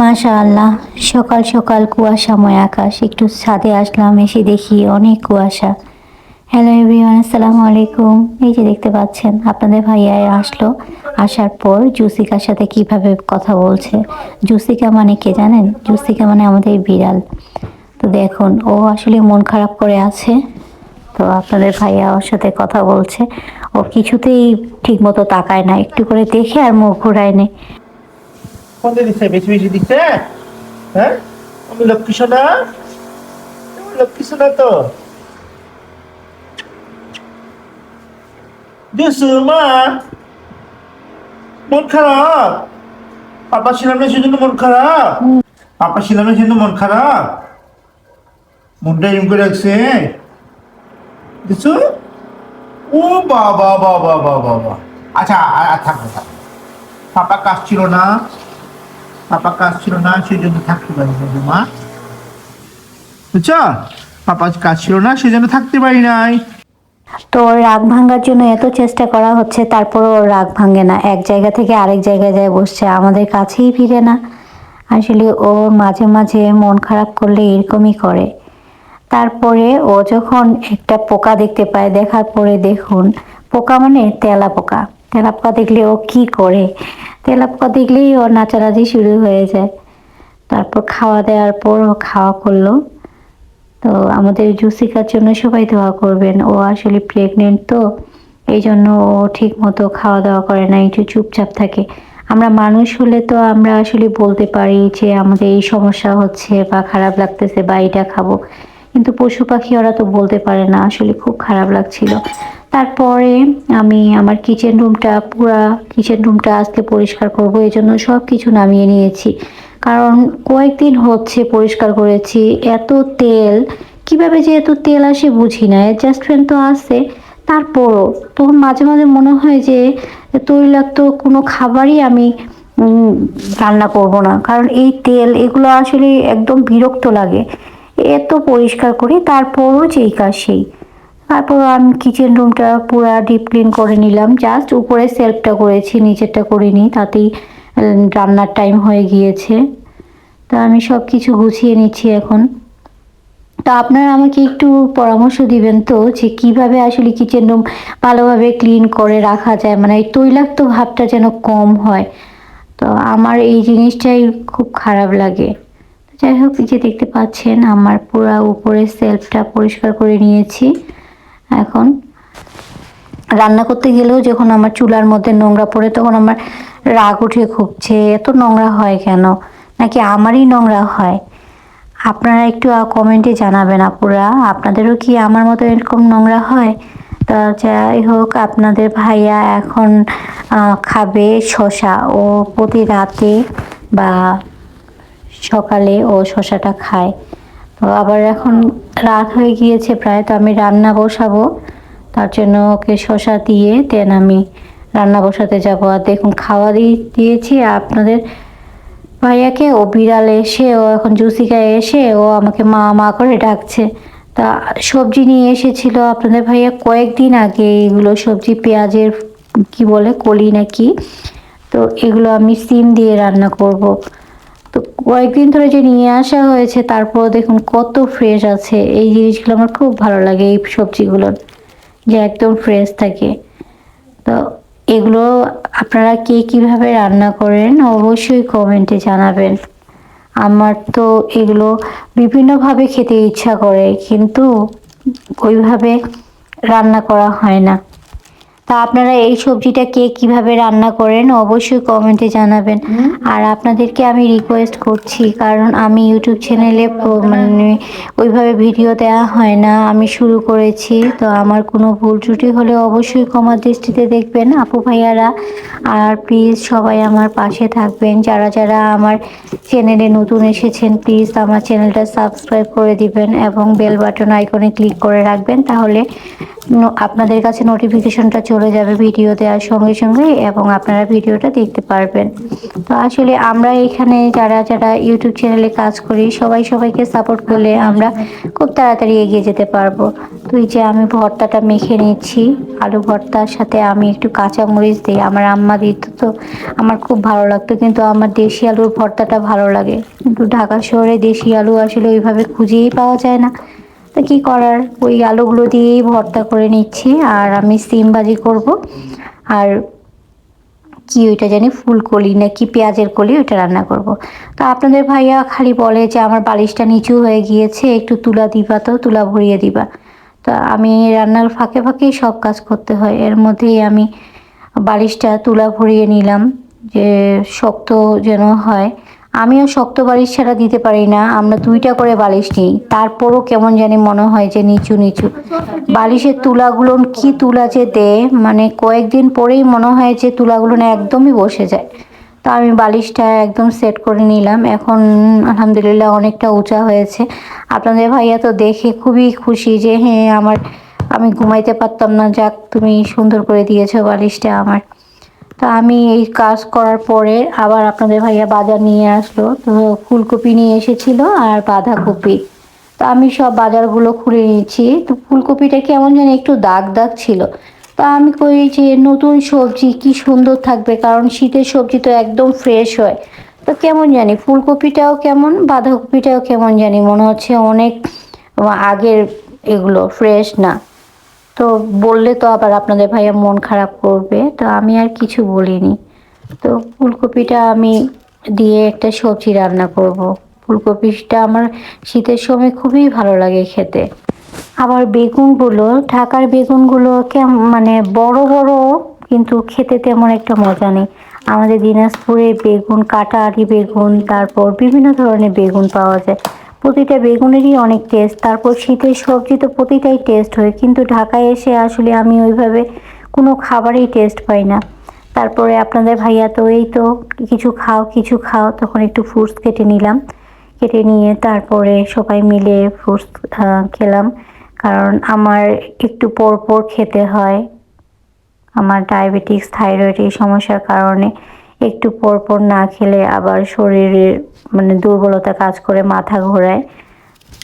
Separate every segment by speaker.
Speaker 1: মাশা আল্লাহ সকাল সকাল কুয়াশাময় আকাশ, একটু ছাদে আসলাম, এসে দেখি অনেক কুয়াশা। হ্যালো এভরিওয়ান আসসালামু আলাইকুম। এই যে দেখতে পাচ্ছেন, আপনাদের ভাইয়া আসলো, আসার পর জুসিকার সাথে কীভাবে কথা বলছে। জুসিকা মানে কে জানেন? জুসিকা মানে আমাদের বিড়াল। তো দেখুন, ও আসলে মন খারাপ করে আছে। তো আপনাদের ভাইয়া ওর সাথে কথা বলছে। ও কিছুতেই ঠিক মতো তাকায় না, একটু করে দেখে আর মুখ ঘুরায় নেয়।
Speaker 2: কোন দিচ্ছে বেশি বেশি দিচ্ছে হ্যাঁ? আমি লক্ষ্মী সোনা। লক্ষ্মী সোনা তো। দিছো মা। মন খারাপ? না সেজন্য মন খারাপ? না সেজন্য মন খারাপ? মনটা করে দিছো ও বাবা বাবা বাবা বাবা। আচ্ছা থাকবে থাকবে পাপা কাজ ছিল না। পাপা কাজ ছিল না সেই জন্য থাকতে পারি না মা। বুঝছ পাপা কাজ ছিল না সেই জন্য থাকতে পারি নাই।
Speaker 1: তো রাগ ভাঙার জন্য এত চেষ্টা করা হচ্ছে, তারপরও রাগ ভাঙে না। এক জায়গা থেকে আরেক জায়গায় যায় বসছে, আমাদের কাছেই ফিরে না। আসলে ও মাঝে মাঝে মন খারাপ করলে এরকমই করে। তারপরে ও যখন একটা পোকা দেখতে পায়, দেখার পরে দেখুন, পোকা মানে তেলা পোকা তেলা পোকা দেখলে ও কি করে? তেলা পোকা দেখলেই ওর নাচানাচি শুরু হয়ে যায়। তারপর খাওয়া দেওয়ার পর ও খাওয়া করল। তো আমাদের জুসিকার জন্য সবাই দোয়া করবেন। ও আসলে প্রেগনেন্ট তো, এই জন্য ও ঠিক মতো খাওয়া দাওয়া করে না, একটু চুপচাপ থাকে। আমরা মানুষ হলে তো আমরা আসলে বলতে পারি যে আমাদের এই সমস্যা হচ্ছে বা খারাপ লাগতেছে বা এটা খাব। কিন্তু পশু পাখি ওরা তো বলতে পারে না, আসলে খুব খারাপ লাগছিল। তারপরে আমি আমার কিচেন রুমটা পুরা কিচেন রুমটা আজকে পরিষ্কার করব, এই জন্য সব কিছু নামিয়ে নিয়েছি। কারণ কয়েকদিন হচ্ছে পরিষ্কার করেছি, এত তেল, কীভাবে যে এত তেল আসে বুঝি না অ্যাডজাস্টমেন্ট তো আছে। তারপরও তখন মাঝে মাঝে মনে হয় যে তৈলাক্ত কোনো খাবারই আমি রান্না করব না। কারণ এই তেল, এগুলো আসলে একদম বিরক্ত লাগে। এত পরিষ্কার করি, তারপরও যেই কাজ সেই। তারপর আমি কিচেন রুমটা পুরো ডিপ ক্লিন করে নিলাম। জাস্ট উপরে সেলফটা করেছি, নিচেরটা করিনি, তাতেই রান্নার টাইম হয়ে গিয়েছে। তো আমি সব কিছু গুছিয়ে নিচ্ছি এখন। তো আপনারা আমাকে একটু পরামর্শ দিবেন তো, যে কীভাবে আসলে কিচেন রুম ভালোভাবে ক্লিন করে রাখা যায় মানে এই তৈলাক্ত ভাবটা যেন কম হয়। তো আমার এই জিনিসটাই খুব খারাপ লাগে। যাই হোক যে দেখতে পাচ্ছেন, আমার পুরা উপরে সেলফটা পরিষ্কার করে নিয়েছি। এখন রান্না করতে গেলেও যখন আমার চুলার মধ্যে নোংরা পড়ে তখন আমার রাগ উঠে খুবছে এত নোংরা হয় কেন? নাকি আমারই নোংরা হয়? আপনারা একটু কমেন্টে জানাবেন আপুরা। আপনাদেরও কি আমার মতো এরকম নোংরা হয়? তা যাই হোক, আপনাদের ভাইয়া এখন খাবে শশা ও প্রতি রাতে বা সকালে ও শশাটা খায়। তো আবার এখন রাত হয়ে গিয়েছে প্রায়, তো আমি রান্না বসাবো। তার জন্য ওকে শশা দিয়ে দেন আমি রান্না বসাতে যাব। আর দেখুন, খাওয়া দিয়ে দিয়েছি। আপনাদের ভাইয়াকে, ও বিড়াল এসে, ও এখন জুসিকায় এসে, ও আমাকে মা মা করে ডাকছে। তা সবজি নিয়ে এসেছিল আপনাদের ভাইয়া কয়েকদিন আগে এগুলো সবজি, পেঁয়াজের কি বলে, কলি নাকি? তো এগুলো আমি সিম দিয়ে রান্না করব। কয়েকদিন ধরে যে নিয়ে আসা হয়েছে, তারপর দেখুন কত ফ্রেশ আছে। এই জিনিসগুলো আমার খুব ভালো লাগে, এই সবজিগুলোর যে একদম ফ্রেশ থাকে। তো এগুলো আপনারা কে কীভাবে রান্না করেন, অবশ্যই কমেন্টে জানাবেন। আমার তো এগুলো বিভিন্নভাবে খেতে ইচ্ছা করে, কিন্তু ওইভাবে রান্না করা হয় না। তা আপনারা এই সবজিটা কে কীভাবে রান্না করেন অবশ্যই কমেন্টে জানাবেন। আর আপনাদেরকে আমি রিকোয়েস্ট করছি কারণ আমি ইউটিউব চ্যানেলে মানে ওইভাবে ভিডিও দেওয়া হয় না আমি শুরু করেছি তো আমার কোনো ভুল ত্রুটি হলে অবশ্যই ক্ষমার দৃষ্টিতে দেখবেন। আপু ভাইয়ারা আর প্লিজ সবাই আমার পাশে থাকবেন। যারা যারা আমার চ্যানেলে নতুন এসেছেন প্লিজ আমার চ্যানেলটা সাবস্ক্রাইব করে দিবেন এবং বেল বাটন আইকনে ক্লিক করে রাখবেন তাহলে আপনাদের কাছে নোটিফিকেশনটা চলে চলে যাবে ভিডিও দেওয়ার সঙ্গে সঙ্গে এবং আপনারা ভিডিওটা দেখতে পারবেন। তো আসলে আমরা এখানে যারা যারা ইউটিউব চ্যানেলে কাজ করি, সবাই সবাইকে সাপোর্ট করলে আমরা খুব তাড়াতাড়ি এগিয়ে যেতে পারব। তো এই যে আমি ভর্তাটা মেখে নিচ্ছি, আলু ভর্তার সাথে আমি একটু কাঁচা মরিচ দিই। আমার আম্মা দিত তো আমার খুব ভালো লাগতো, কিন্তু আমার দেশি আলুর ভর্তাটা ভালো লাগে। কিন্তু ঢাকা শহরে দেশি আলু আসলে ওইভাবে খুঁজেই পাওয়া যায় না। তো কী করার? ওই আলুগুলো দিয়েই ভর্তা করে নিচ্ছি আর আমি সিম ভাজি করব। আর কি ওইটা জানি? ফুলকলি না কি পেঁয়াজের কলি ওইটা রান্না করব। তো আপনাদের ভাইয়া খালি বলে যে আমার বালিশটা নিচু হয়ে গিয়েছে, একটু তুলা দিবা তো, তুলা ভরিয়ে দিবা। তো আমি রান্নার ফাঁকে ফাঁকেই সব কাজ করতে হয়। এর মধ্যেই আমি বালিশটা তুলা ভরিয়ে নিলাম, যে শক্ত যেন হয়। আমিও শক্ত বালিশ ছাড়া দিতে পারি না। আমরা দুইটা করে বালিশ নিই। তারপরও কেমন জানি মনে হয় যে নিচু নিচু। বালিশের তুলাগুলো কি তুলা যে দেয় মানে কয়েকদিন পরেই মনে হয় যে তুলাগুলো একদমই বসে যায়। তো আমি বালিশটা একদম সেট করে নিলাম। এখন আলহামদুলিল্লাহ অনেকটা উঁচা হয়েছে। আপনাদের ভাইয়া তো দেখে খুবই খুশি যে হ্যাঁ আমার, আমি ঘুমাইতে পারতাম না। যাক, তুমি সুন্দর করে দিয়েছ বালিশটা আমার। তো আমি এই কাজ করার পরে আবার আপনাদের ভাইয়া বাজার নিয়ে আসলো। তো ফুলকপি নিয়ে এসেছিল আর বাঁধাকপি। তো আমি সব বাজারগুলো খুলে নিয়েছি। তো ফুলকপিটা কেমন যেন একটু দাগ দাগ ছিল। তা আমি কই যে নতুন সবজি কি সুন্দর থাকবে, কারণ শীতের সবজি তো একদম ফ্রেশ হয়। তো কেমন জানি ফুলকপিটাও কেমন, বাঁধাকপিটাও কেমন জানি, মনে হচ্ছে অনেক আগের এগুলো ফ্রেশ না। তো বললে তো আবার আপনাদের ভাইয়া মন খারাপ করবে, তো আমি আর কিছু বলিনি। তো ফুলকপিটা আমি দিয়ে একটা সবজি রান্না করব। ফুলকপিটা আমার শীতের সময় খুবই ভালো লাগে খেতে। আবার বেগুনগুলো, ঢাকার বেগুনগুলো কেমন মানে বড় বড়, কিন্তু খেতে তেমন একটা মজা নেই। আমাদের দিনাজপুরে বেগুন কাটারি বেগুন, তারপর বিভিন্ন ধরনের বেগুন পাওয়া যায়। প্রতিটা বেগুনেরই অনেক টেস্ট তারপর শীতের সবজি তো প্রতিটাই টেস্ট হয়, কিন্তু ঢাকায় এসে আসলে আমি ওইভাবে কোনো খাবারই টেস্ট পাই না। তারপরে আপনাদের ভাইয়া তো এই তো কিছু খাও কিছু খাও, তখন একটু ফ্রুটস কেটে নিলাম। কেটে নিয়ে তারপরে সবাই মিলে ফ্রুটস খেলাম। কারণ আমার একটু পর পর খেতে হয়। আমার ডায়াবেটিক্স থাইরয়েড এই সমস্যার কারণে। একটু পর পর না খেলে আবার শরীরে মানে দুর্বলতা কাজ করে মাথা ঘোরায়।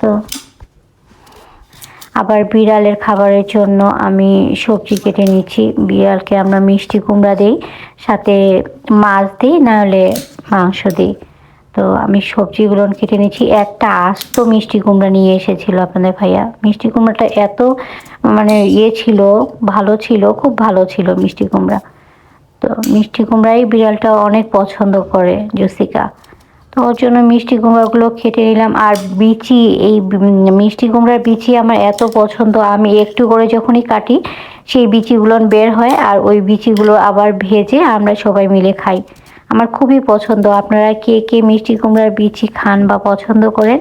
Speaker 1: তো আবার বিড়ালের খাবারের জন্য আমি সবজি কেটে নিচ্ছি। বিড়ালকে আমরা মিষ্টি কুমড়া দিই, সাথে মাছ দিই, নাহলে মাংস দিই। তো আমি সবজিগুলো কেটে নিচ্ছি। একটা আস্ত মিষ্টি কুমড়া নিয়ে এসেছিল আপনাদের ভাইয়া। মিষ্টি কুমড়াটা এত মানে ইয়ে ছিল, ভালো ছিল, খুব ভালো ছিল মিষ্টি কুমড়া। তো মিষ্টি কুমড়াই বিড়ালটা অনেক পছন্দ করে জুসিকা। তো ওর জন্য মিষ্টি কুমড়াগুলো কেটে নিলাম। আর বিচি এই মিষ্টি কুমড়ার বিচি আমার এত পছন্দ আমি একটু করে যখনই কাটি সেই বিচিগুলো বের হয় আর ওই বিচিগুলো আবার ভেজে আমরা সবাই মিলে খাই। আমার খুবই পছন্দ। আপনারা কে কে মিষ্টি কুমড়ার বিচি খান বা পছন্দ করেন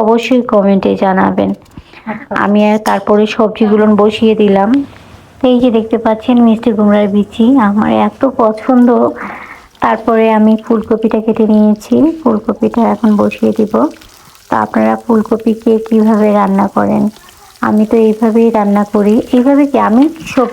Speaker 1: অবশ্যই কমেন্টে জানাবেন। আমি আর তারপরে সবজিগুলো বসিয়ে দিলাম। এই যে দেখতে পাচ্ছেন মিষ্টি কুমড়ার বিচি, আমার এত পছন্দ। তারপরে আমি ফুলকপিটা কেটে নিয়েছি। ফুলকপিটা এখন বসিয়ে দিব। তো আপনারা ফুলকপিকে কীভাবে রান্না করেন? আমি তো এইভাবেই রান্না করি। এইভাবে কি আমি সব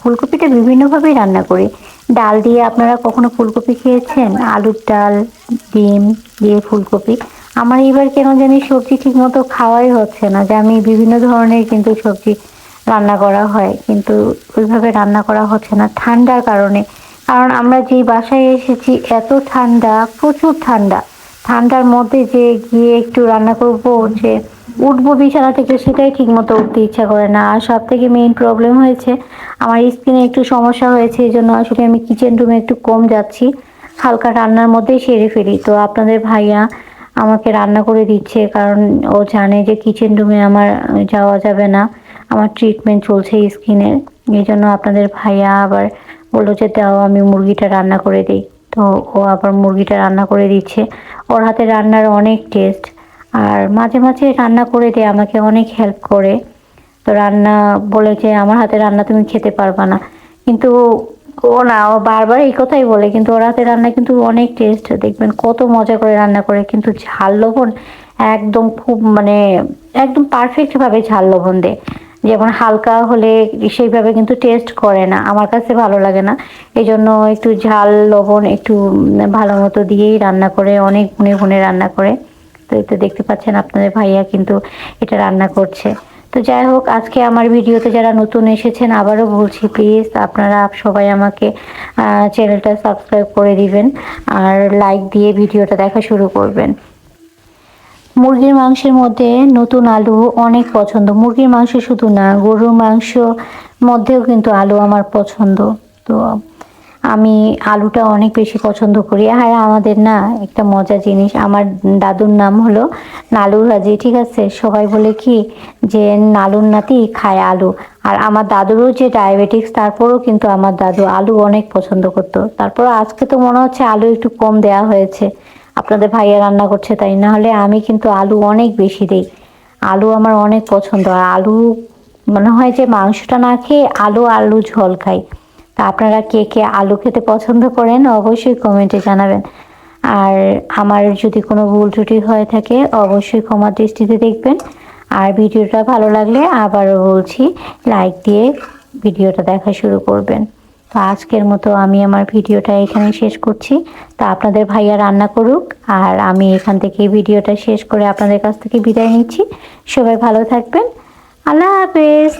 Speaker 1: ফুলকপিটা বিভিন্নভাবেই রান্না করি? ডাল দিয়ে আপনারা কখনো ফুলকপি খেয়েছেন? আলুর ডাল, ডিম দিয়ে ফুলকপি? আমার এবার কেন জানি সবজি ঠিকমতো খাওয়াই হচ্ছে না। যে আমি বিভিন্ন ধরনের কিন্তু সবজি রান্না করা হয়, কিন্তু ওইভাবে রান্না করা হচ্ছে না ঠান্ডার কারণে। কারণ আমরা যেই বাসায় এসেছি, এত ঠান্ডা, প্রচুর ঠান্ডা। ঠান্ডার মধ্যে যে গিয়ে একটু রান্না করব, যে উঠবো বিছানা থেকে, সেটাই ঠিক মতো উঠতে ইচ্ছা করে না। আর সব থেকে মেইন প্রবলেম হয়েছে, আমার স্কিনে একটু সমস্যা হয়েছে, এই জন্য আসলে আমি কিচেন রুমে একটু কম যাচ্ছি। হালকা রান্নার মধ্যেই সেরে ফেলি। তো আপনাদের ভাইয়া আমাকে রান্না করে দিচ্ছে, কারণ ও জানে যে কিচেন রুমে আমার যাওয়া যাবে না। আমার ট্রিটমেন্ট চলছে স্কিনের এই জন্য আপনাদের ভাইয়া আবার বলল যে, দাও, আমি মুরগিটা রান্না করে দিই। তো ও আবার মুরগিটা রান্না করে দিচ্ছে। ওর হাতে রান্নার অনেক টেস্ট আর মাঝে মাঝে রান্না করে দেয়, আমাকে অনেক হেল্প করে। তো রান্না বলে যে, আমার হাতে রান্না তুমি খেতে পারবা না। কিন্তু ও না, ও বারবার এই কথাই বলে, কিন্তু ওর হাতে রান্না কিন্তু অনেক টেস্ট দেখবেন কত মজা করে রান্না করে, কিন্তু ঝাল লবণ একদম খুব মানে একদম পারফেক্টভাবে ঝাল লবণ দেয়। যেমন হালকা হলে সেইভাবে কিন্তু টেস্ট করে না। আমার কাছে ভালো লাগে না। এই জন্য একটু ঝাল, লবণ একটু ভালো মতো দিয়েই রান্না করে, অনেক গুনে গুনে রান্না করে। তো এই তো দেখতে পাচ্ছেন আপনাদের ভাইয়া কিন্তু এটা রান্না করছে। তো যাই হোক, আজকে আমার ভিডিওতে যারা নতুন এসেছেন আবারও বলছি প্লিজ আপনারা সবাই আমাকে চ্যানেলটা সাবস্ক্রাইব করে দিবেন আর লাইক দিয়ে ভিডিওটা দেখা শুরু করবেন। মুরগির মাংসের মধ্যে নতুন আলু অনেক পছন্দ। মুরগির মাংস শুধু না, গরুর মাংস মধ্যেও কিন্তু আলু আমার পছন্দ। তো আমি আলুটা অনেক বেশি পছন্দ করি। আর আমাদের না একটা মজা জিনিস, আমার দাদুর নাম হলো নালু হাজি, ঠিক আছে? সবাই বলে কি যে নালুর নাতি খায় আলু। আর আমার দাদুরও যে ডায়াবেটিক্স তারপরও কিন্তু আমার দাদু আলু অনেক পছন্দ করতো। তারপর আজকে তো মনে হচ্ছে আলু একটু কম দেয়া হয়েছে। আপনাদের ভাইয়া রান্না করছে তাই না হলে আমি কিন্তু আলু অনেক বেশি দিই। আলু আমার অনেক পছন্দ, আর আলু মনে হয় যে মাংসটা না খেয়ে আলু আলু ঝোল খাই। তা আপনারা কে কে আলু খেতে পছন্দ করেন অবশ্যই কমেন্টে জানাবেন। আর আমার যদি কোনো ভুল ত্রুটি হয়ে থাকে অবশ্যই ক্ষমা দৃষ্টিতে দেখবেন। আর ভিডিওটা ভালো লাগলে আবারও বলছি, লাইক দিয়ে ভিডিওটা দেখা শুরু করবেন। তো আজকের মতো আমি আমার ভিডিওটা এখানে শেষ করছি। তা আপনাদের ভাইয়া রান্না করুক, আর আমি এখান থেকে ভিডিওটা শেষ করে আপনাদের কাছ থেকে বিদায় নিচ্ছি। সবাই ভালো থাকবেন। আল্লাহ হাফেজ।